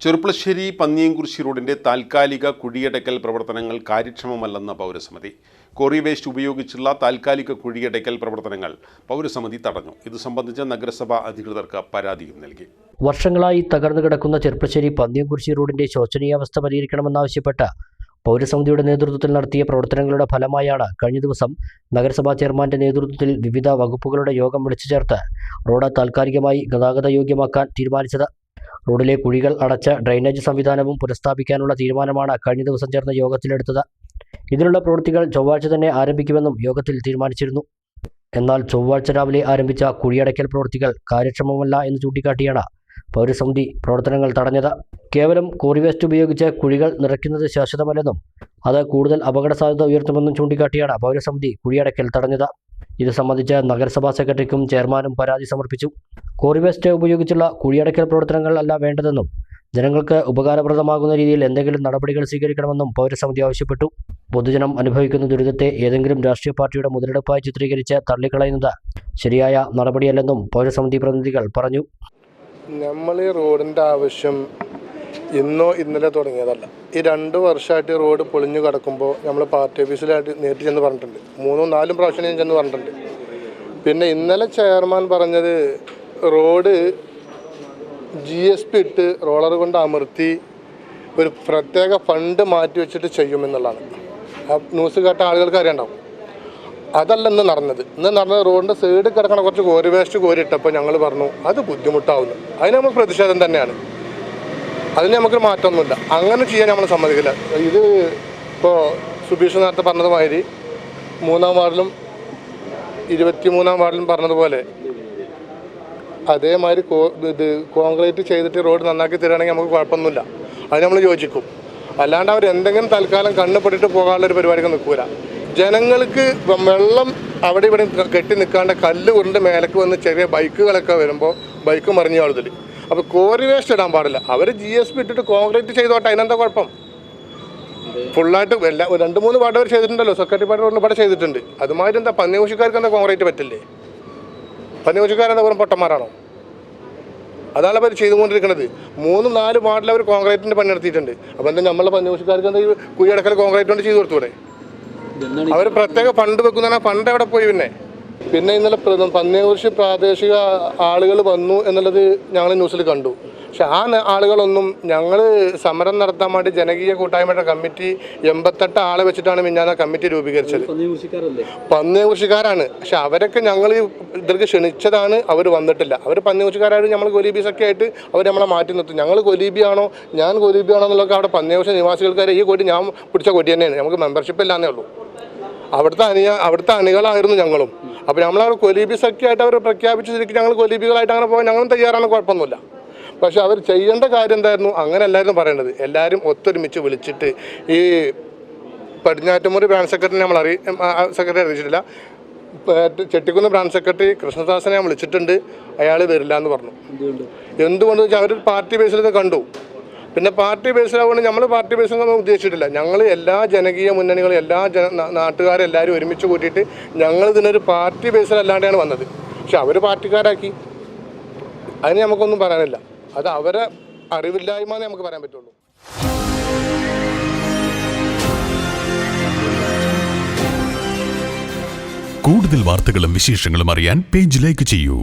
ചെറുപ്പളശ്ശേരി പന്നിയംകുറിശി റോഡിന്റെ താൽക്കാലിക കുഴിയടക്കൽ പ്രവർത്തനങ്ങൾ കാര്യക്ഷമമല്ലെന്ന പൗരസമിതി. കോറി വേസ്റ്റ് ഉപയോഗിച്ചുള്ള താൽക്കാലിക കുഴിയടക്കൽ പ്രവർത്തനങ്ങൾ പൗരസമിതി തടഞ്ഞു. ഇത് സംബന്ധിച്ച് നഗരസഭ അധികൃതർക്ക് പരാതിയും നൽകി. വർഷങ്ങളായി തകർന്നു കിടക്കുന്ന ചെറുപ്പശ്ശേരി പന്നിയംകുരിശി റോഡിന്റെ ശോചനീയാവസ്ഥ പരിഹരിക്കണമെന്നാവശ്യപ്പെട്ട് പൗരസമിതിയുടെ നേതൃത്വത്തിൽ നടത്തിയ പ്രവർത്തനങ്ങളുടെ ഫലമായാണ് കഴിഞ്ഞ ദിവസം നഗരസഭാ ചെയർമാന്റെ നേതൃത്വത്തിൽ വിവിധ വകുപ്പുകളുടെ യോഗം വിളിച്ചു ചേർത്ത് റോഡ് താൽക്കാലികമായി ഗതാഗത യോഗ്യമാക്കാൻ തീരുമാനിച്ചത് റോഡിലെ കുഴികൾ അടച്ച ഡ്രെയിനേജ് സംവിധാനവും പുനഃസ്ഥാപിക്കാനുള്ള തീരുമാനമാണ് കഴിഞ്ഞ ദിവസം ചേർന്ന യോഗത്തിലെടുത്തത്. ഇതിനുള്ള പ്രവൃത്തികൾ ചൊവ്വാഴ്ച തന്നെ ആരംഭിക്കുമെന്നും യോഗത്തിൽ തീരുമാനിച്ചിരുന്നു. എന്നാൽ ചൊവ്വാഴ്ച രാവിലെ ആരംഭിച്ച കുഴിയടയ്ക്കൽ പ്രവൃത്തികൾ കാര്യക്ഷമമല്ല എന്ന് ചൂണ്ടിക്കാട്ടിയാണ് പൗരസമിതി പ്രവർത്തനങ്ങൾ തടഞ്ഞത്. കേവലം കോറി വേസ്റ്റ് ഉപയോഗിച്ച് കുഴികൾ നിറയ്ക്കുന്നത് ശാശ്വതമല്ലെന്നും അത് കൂടുതൽ അപകട സാധ്യത ഉയർത്തുമെന്നും ചൂണ്ടിക്കാട്ടിയാണ് പൗരസമിതി കുഴിയടയ്ക്കൽ തടഞ്ഞത്. ഇത് സംബന്ധിച്ച് നഗരസഭാ സെക്രട്ടറിക്കും ചെയർമാനും പരാതി സമർപ്പിച്ചു. കോറി വേസ്റ്റ് ഉപയോഗിച്ചുള്ള കുഴിയടയ്ക്കൽ പ്രവർത്തനങ്ങൾ അല്ല വേണ്ടതെന്നും ജനങ്ങൾക്ക് ഉപകാരപ്രദമാകുന്ന രീതിയിൽ എന്തെങ്കിലും നടപടികൾ സ്വീകരിക്കണമെന്നും പൗരസമിതി ആവശ്യപ്പെട്ടു. പൊതുജനം അനുഭവിക്കുന്ന ദുരിതത്തെ ഏതെങ്കിലും രാഷ്ട്രീയ പാർട്ടിയുടെ മുതലെടുപ്പായി ചിത്രീകരിച്ച് തള്ളിക്കളയുന്നത് ശരിയായ നടപടിയല്ലെന്നും പൗരസമിതി പ്രതിനിധികൾ പറഞ്ഞു. നമ്മൾ റോഡിന്റെ ആവശ്യം ഇന്നോ ഇന്നലെ തുടങ്ങിയതല്ല. ഈ രണ്ട് വർഷമായിട്ട് റോഡ് പൊളിഞ്ഞു കിടക്കുമ്പോൾ നമ്മൾ പാർട്ടി ഓഫീസിലായിട്ട് നേരിട്ട് ചെന്ന് പറഞ്ഞിട്ടുണ്ട്. മൂന്നും നാലും പ്രാവശ്യം ഞാൻ ചെന്ന് പറഞ്ഞിട്ടുണ്ട്. പിന്നെ ഇന്നലെ ചെയർമാൻ പറഞ്ഞത് റോഡ് ജി എസ് പി ഇട്ട് റോളർ കൊണ്ട് അമർത്തി ഒരു പ്രത്യേക ഫണ്ട് മാറ്റി വെച്ചിട്ട് ചെയ്യുമെന്നുള്ളതാണ്. ആ ന്യൂസ് കേട്ട ആളുകൾക്ക് അറിയണ്ടാവും. അതല്ല ഇന്ന് നടന്നത്. ഇന്ന് നടന്നത് റോഡിന്റെ സൈഡിൽ കിടക്കണ കുറച്ച് കോരി വേസ്റ്റ് കോരിയിട്ടപ്പോൾ ഞങ്ങൾ പറഞ്ഞു അത് ബുദ്ധിമുട്ടാവുന്നു. അതിന് നമ്മൾ പ്രതിഷേധം തന്നെയാണ്. അതിന് നമുക്ക് മാറ്റമൊന്നുമില്ല. അങ്ങനെ ചെയ്യാൻ നമ്മൾ സമ്മതിക്കില്ല. ഇത് ഇപ്പോൾ സുബീഷ് നേരത്തെ പറഞ്ഞതുമാതിരി മൂന്നാം വാർഡിലും ഇരുപത്തി മൂന്നാം വാർഡിലും പറഞ്ഞതുപോലെ അതേമാതിരി കോ ഇത് കോൺക്രീറ്റ് ചെയ്തിട്ട് റോഡ് നന്നാക്കി തരികയാണെങ്കിൽ നമുക്ക് കുഴപ്പമൊന്നുമില്ല. അത് നമ്മൾ യോജിക്കും. അല്ലാണ്ട് അവർ എന്തെങ്കിലും തൽക്കാലം കണ്ണുപെട്ടിട്ട് പോകാനുള്ളൊരു പരിപാടിക്ക് നിൽക്കൂല. ജനങ്ങൾക്ക് വെള്ളം അവിടെ ഇവിടെ കെട്ടി നിൽക്കാണ്ട് കല്ല് കൊണ്ട് മേലക്ക് വന്ന് ചെറിയ ബൈക്കുകളൊക്കെ വരുമ്പോൾ ബൈക്ക് മറിഞ്ഞു ആളുതിൽ അപ്പോൾ കോറി വേസ്റ്റ് ഇടാൻ പാടില്ല. അവർ ജി എസ് പി ഇട്ടിട്ട് കോൺക്രീറ്റ് ചെയ്തോട്ടെ അതിനെന്താ കുഴപ്പം? ഫുള്ളായിട്ട് എല്ലാ രണ്ട് മൂന്ന് പാട്ട് അവർ ചെയ്തിട്ടുണ്ടല്ലോ. സെക്രട്ടറി പാട്ട് ഒന്ന് ഇവിടെ ചെയ്തിട്ടുണ്ട്. അതുമാതിരി എന്താ പന്നിയൂശിക്കാർക്ക് എന്താ കോൺക്രീറ്റ് പറ്റില്ലേ? പന്നിയൂശിക്കാരെന്താ വെറും പൊട്ടന്മാരാണോ? അതാണ് അവർ ചെയ്തുകൊണ്ടിരിക്കുന്നത്. മൂന്ന് നാല് വാർഡിൽ അവർ കോൺക്രീറ്റിന്റെ പണി നടത്തിയിട്ടുണ്ട്. അപ്പോൾ എന്താ നമ്മളെ പന്നിയൂശിക്കാർക്ക് എന്താ ഈ കുഴിയടക്കൽ കോൺക്രീറ്റ് കൊണ്ട് ചെയ്തു കൊടുത്തൂടെ? അവർ പ്രത്യേക ഫണ്ട് വെക്കുന്ന ഫണ്ട് എവിടെ പോയി പിന്നെ? പിന്നെ ഇന്നലെ പന്നിയൂർശി പ്രാദേശിക ആളുകൾ വന്നു എന്നുള്ളത് ഞങ്ങൾ ന്യൂസിൽ കണ്ടു. പക്ഷെ ആ ആളുകളൊന്നും ഞങ്ങൾ സമരം നടത്താൻ വേണ്ടി ജനകീയ കൂട്ടായ്മയുടെ കമ്മിറ്റി എൺപത്തെട്ട് ആളെ വെച്ചിട്ടാണ് മിഞ്ഞാന കമ്മിറ്റി രൂപീകരിച്ചത്. പന്നിയൂർശിക്കാരാണ് പക്ഷെ അവരൊക്കെ ഞങ്ങൾ ഇവർക്ക് ക്ഷണിച്ചതാണ് അവർ വന്നിട്ടില്ല. അവർ പന്നിയൂർശിക്കാരായിട്ട് നമ്മൾ കൊലീബീസൊക്കെ ആയിട്ട് അവർ നമ്മളെ മാറ്റി നിർത്തും. ഞങ്ങൾ കൊലീബിയാണോ? ഞാൻ കൊലീബിയാണോ എന്നുള്ളതൊക്കെ അവിടെ പന്നിയൂർശ നിവാസികൾക്കാരെ ഈ കൊടി ഞാൻ പിടിച്ച കൊടി തന്നെയാണ്. നമുക്ക് മെമ്പർഷിപ്പ് ഇല്ലാന്നേ ഉള്ളൂ. അവിടുത്തെ അണിയ അവിടുത്തെ അണികളായിരുന്നു ഞങ്ങളും. അപ്പോൾ നമ്മൾ കൊലീബി സഖ്യമായിട്ട് അവർ പ്രഖ്യാപിച്ചു ശരിക്കും ഞങ്ങൾ കൊലീബികളായിട്ട് അങ്ങനെ പോകാൻ ഞങ്ങളും തയ്യാറാണ് കുഴപ്പമൊന്നുമില്ല. പക്ഷെ അവർ ചെയ്യേണ്ട കാര്യം എന്തായിരുന്നു? അങ്ങനെ അല്ലായിരുന്നു പറയേണ്ടത്. എല്ലാവരും ഒത്തൊരുമിച്ച് വിളിച്ചിട്ട് ഈ പടിഞ്ഞാറ്റുമുറി ബ്രാഞ്ച് സെക്രട്ടറി നമ്മൾ അറിയി സെക്രട്ടറി അറിയിച്ചിട്ടില്ല. ചെട്ടിക്കുന്ന് ബ്രാഞ്ച് സെക്രട്ടറി കൃഷ്ണദാസനെ ഞാൻ വിളിച്ചിട്ടുണ്ട്. അയാൾ വരില്ല എന്ന് പറഞ്ഞു എന്തുകൊണ്ടെന്ന് വെച്ചാൽ അവർ പാർട്ടി ബേസിൽ ഇത് കണ്ടു. പിന്നെ പാർട്ടി ബേസിലാവുകൊണ്ട് നമ്മൾ പാർട്ടി ബേസിലൊന്നും ഉദ്ദേശിച്ചിട്ടില്ല. ഞങ്ങൾ എല്ലാ ജനകീയ മുന്നണികളും എല്ലാ ജന നാട്ടുകാരെല്ലാവരും ഒരുമിച്ച് കൂട്ടിയിട്ട് ഞങ്ങൾ ഇതിനൊരു പാർട്ടി ബേസിലല്ലാണ്ടാണ് വന്നത്. പക്ഷെ അവർ പാർട്ടിക്കാരാക്കി. അതിന് നമുക്കൊന്നും പറയാനില്ല. അത് അവരെ അറിവില്ലായ്മ നമുക്ക് പറയാൻ പറ്റുള്ളൂ. കൂടുതൽ വാർത്തകളും വിശേഷങ്ങളും അറിയാൻ പേജ് ലൈക്ക് ചെയ്യൂ.